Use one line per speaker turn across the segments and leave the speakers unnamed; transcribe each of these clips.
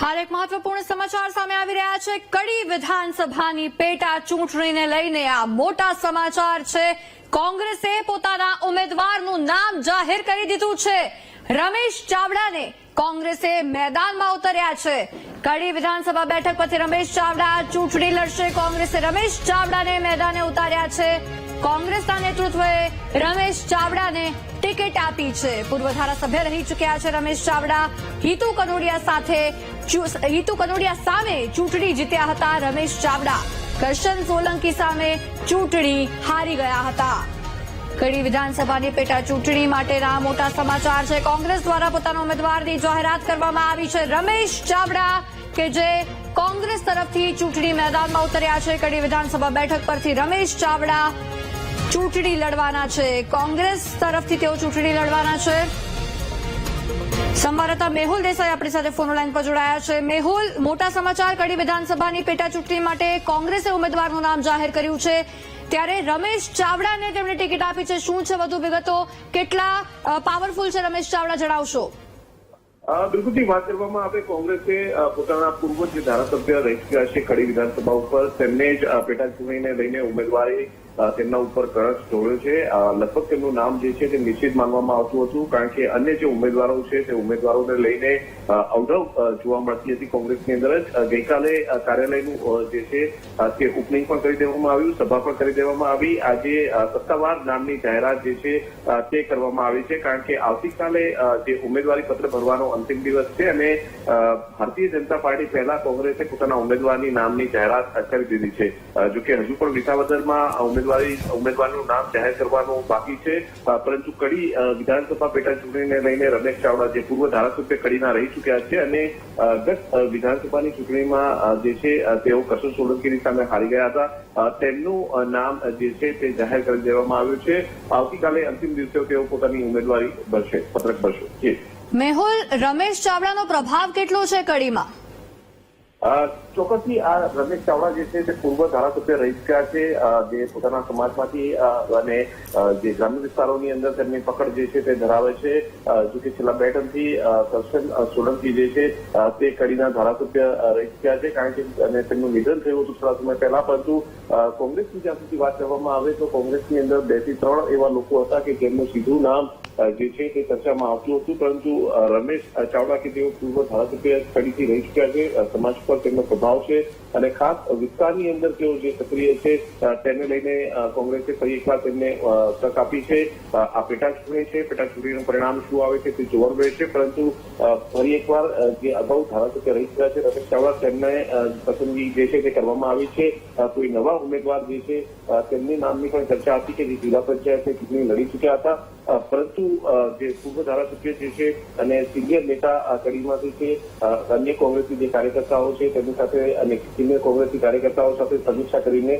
હાલ એક મહત્વપૂર્ણ સમાચાર સામે આવી રહ્યા છે. કડી વિધાનસભાની પેટા ચૂંટણીને લઈને આ મોટા સમાચાર છે. કોંગ્રેસે પોતાના ઉમેદવારનું નામ જાહેર કરી દીધું છે. રમેશ ચાવડાને કોંગ્રેસે મેદાનમાં ઉતર્યા છે. કડી વિધાનસભા બેઠક પરથી રમેશ ચાવડા ચૂંટણી લડશે. કોંગ્રેસે રમેશ ચાવડાને મેદાને ઉતાર્યા છે. કોંગ્રેસના નેતૃત્વએ રમેશ ચાવડાને ટિકિટ આપી છે. પૂર્વ ધારાસભ્ય રહી ચૂક્યા છે રમેશ ચાવડા. હિતુ કનોડિયા સાથે હિતુ કનોડિયા સામે ચૂંટણી જીત્યા હતા રમેશ ચાવડા. કરશન સોલંકી સામે ચૂંટણી હારી ગયા હતા. કડી વિધાનસભાની પેટા ચૂંટણી માટેના મોટા સમાચાર છે. કોંગ્રેસ દ્વારા પોતાના ઉમેદવારની જાહેરાત કરવામાં આવી છે. રમેશ ચાવડા કે જે કોંગ્રેસ તરફથી ચૂંટણી મેદાનમાં ઉતર્યા છે. કડી વિધાનસભા બેઠક પરથી રમેશ ચાવડા ચૂંટણી લડવાના છે. કોંગ્રેસ તરફથી તેઓ ચૂંટણી લડવાના છે. સંવાદદાતા મેહુલ દેસાઈ આપણી સાથે ફોન પર જોડાયા છે. મેહુલ, મોટા સમાચાર, કડી વિધાનસભાની પેટા ચૂંટણી માટે કોંગ્રેસે ઉમેદવારનું નામ જાહેર કર્યું છે. ત્યારે રમેશ ચાવડાને તેમણે ટિકિટ આપી છે. શું છે વધુ વિગતો? કેટલા પાવરફુલ છે રમેશ ચાવડા, જણાવશો?
બિલકુલ બિલકુલથી વાત કરવામાં આવે. કોંગ્રેસે પોતાના પૂર્વ જે ધારાસભ્ય રહી ગયા છે કડી વિધાનસભા ઉપર, તેમને જ પેટા ચૂંટણીને લઈને ઉમેદવારી તેમના ઉપર કળશ ઢોળ્યો છે. લગભગ તેમનું નામ જે છે તે નિશ્ચિત માનવામાં આવતું હતું, કારણ કે અન્ય જે ઉમેદવારો છે, તે ઉમેદવારોને લઈને અવઢવ જોવા મળતી હતી કોંગ્રેસની અંદર જ. ગઈકાલે કાર્યાલયનું જે છે તે ઓપનિંગ પણ કરી દેવામાં આવ્યું, સભા પણ કરી દેવામાં આવી. આજે સત્તાવાર નામની જાહેરાત જે છે તે કરવામાં આવી છે, કારણ કે આવતીકાલે જે ઉમેદવારી પત્ર ભરવાનો અંતિમ દિવસ છે અને ભારતીય જનતા પાર્ટી પહેલા કોંગ્રેસે પોતાના ઉમેદવારની નામની જાહેરાત કરી દીધી છે. જોકે હજુ પણ વિસાવદરમાં આ ઉમેદવારી, ઉમેદવારનું નામ જાહેર કરવાનું બાકી છે. પરંતુ કડી વિધાનસભા પેટા ચૂંટણીને લઈને રમેશ ચાવડા જે પૂર્વ ધારાસભ્ય કડીના રહી ચૂક્યા છે અને ગત વિધાનસભાની ચૂંટણીમાં જે છે તેઓ કરશન સોલંકીની સામે હારી ગયા હતા. તેમનું નામ જે છે, તે જાહેર કરી દેવામાં આવ્યું છે. આવતીકાલે અંતિમ દિવસે તેઓ પોતાની ઉમેદવારી ભરશે, પત્રક ભરશે.
મેહુલ, રમેશ ચાવડાનો પ્રભાવ કેટલો છે કડીમાં?
ચોક્કસથી આ રમેશ ચાવડા જે છે તે પૂર્વ ધારાસભ્ય રહી ચુક્યા છે. જે પોતાના સમાજમાંથી અને જે ગ્રામ્ય વિસ્તારોની અંદર તેમની પકડ જે છે તે ધરાવે છે. જોકે છેલ્લા બે ટર્મથી કરશન સોલંકી જે છે તે કડીના ધારાસભ્ય રહી ચુક્યા છે. કારણ કે, અને તેમનું નિધન થયું હતું થોડા સમય પહેલા, પરંતુ કોંગ્રેસની જ્યાં સુધી વાત કરવામાં આવે તો કોંગ્રેસની અંદર બેથી ત્રણ એવા લોકો હતા કે જેમનું સીધું નામ જે છે તે ચર્ચામાં આવતું હતું, પરંતુ રમેશ ચાવડા કે તેઓ પૂર્વ ધારાસભ્ય ફરીથી રહી ચૂક્યા છે સમાજ પર તેમનો પ્રભાવ છે અને ખાસ વિસ્તારની અંદર તેઓ જે સક્રિય છે તેને લઈને કોંગ્રેસે ફરી એકવાર તેમને તક આપી છે. આ પેટા ચૂંટણી છે પેટા ચૂંટણીનું પરિણામ શું આવે છે તે જોવાનું રહેશે, પરંતુ ફરી એકવાર જે અગાઉ ધારાસભ્ય રહી ચૂક્યા છે, રમેશ ચાવડા, તેમને પસંદગી જે છે તે કરવામાં આવી છે. કોઈ નવા ઉમેદવાર જે છે તેમની નામની પણ ચર્ચા હતી કે જે જિલ્લા પંચાયતની ચૂંટણી લડી ચૂક્યા હતા. પરંતુ જે પૂર્વ ધારાસભ્ય જે છે અને સિનિયર નેતા કડીમાંથી છે અન્ય કોંગ્રેસની જે કાર્યકર્તાઓ છે તેમની સાથે અને સિનિયર કોંગ્રેસની કાર્યકર્તાઓ સાથે સમીક્ષા કરીને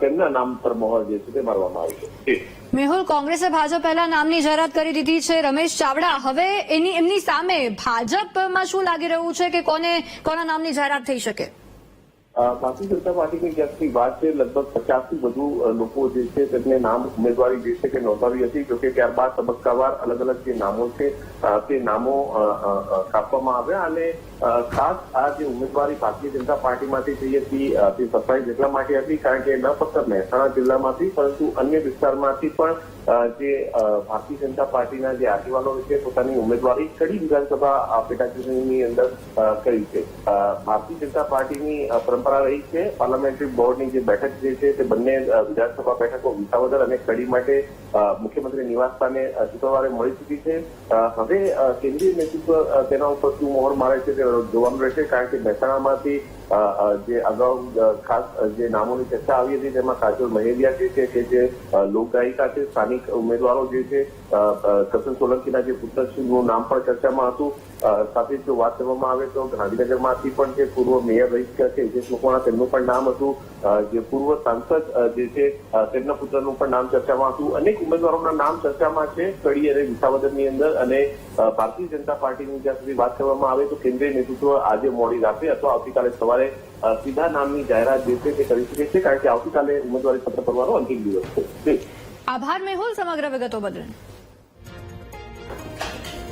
તેમના નામ પર મોહર જે છે તે મારવામાં આવી છે.
મેહુલ, કોંગ્રેસે ભાજપ પહેલા નામની જાહેરાત કરી દીધી છે. રમેશ ચાવડા, હવે એની, એમની સામે ભાજપમાં શું લાગી રહ્યું છે કે કોને, કોના નામની જાહેરાત થઈ શકે?
ભારતીય જનતા પાર્ટીની જ્યાંથી વાત છે, લગભગ પચાસથી વધુ લોકો જે છે તેમને નામ ઉમેદવારી જે છે તે નોંધાવી હતી જોકે ત્યારબાદ તબક્કાવાર અલગ અલગ જે નામો છે તે નામો કાપવામાં આવ્યા અને ખાસ આ જે ઉમેદવારી ભારતીય જનતા પાર્ટીમાંથી થઈ હતી તે સરપ્રાઇઝ એટલા માટે હતી કારણ કે ન ફક્ત મહેસાણા જિલ્લામાંથી પરંતુ અન્ય વિસ્તારમાંથી પણ જે ભારતીય જનતા પાર્ટીના જે આગેવાનો છે, પોતાની ઉમેદવારી કડી વિધાનસભા પેટા અંદર કરી છે. ભારતીય જનતા પાર્ટીની પરંપરા રહી છે, પાર્લામેન્ટરી બોર્ડની જે બેઠક જે છે, તે બંને વિધાનસભા બેઠકો વિસાવદર અને કડી માટે મુખ્યમંત્રી નિવાસ સ્થાને શુક્રવારે મળી ચૂકી છે. હવે કેન્દ્રીય નેતૃત્વ તેના ઉપર શું મોહર મારે છે તે જોવાનું રહેશે, કારણ કે મહેસાણામાંથી જે અગાઉ ખાસ જે નામોની ચર્ચા આવી હતી તેમાં કાજોલ મહેરિયા જે છે કે જે લોકગાયિકા છે સ્થાનિક ઉમેદવારો જે છે અ, સોલંકીના જે પુત્ર છે નામ પણ ચર્ચામાં હતું. સાથે જો વાત કરવામાં આવે તો ગાંધીનગરમાંથી પણ જે પૂર્વ મેયર રહી ચૂક્યા છે હિતેશ મકવાણા તેમનું પણ નામ હતું. જે પૂર્વ સાંસદ જે છે તેમના પુત્રનું પણ નામ ચર્ચામાં હતું. અનેક ઉમેદવારોના નામ ચર્ચામાં છે. કડી અને વિસાવદરની અંદર અને ભારતીય જનતા પાર્ટીની જ્યાં સુધી વાત કરવામાં આવે તો કેન્દ્રીય નેતૃત્વ આજે મોડી રાત્રે અથવા આવતીકાલે સવારે સીધા નામની જાહેરાત જે છે તે કરી શકે છે, કારણ કે આવતીકાલે ઉમેદવારી પત્ર ભરવાનો અંતિમ દિવસ છે.
આભાર મેહુલ, સમગ્ર વિગતો બદલ.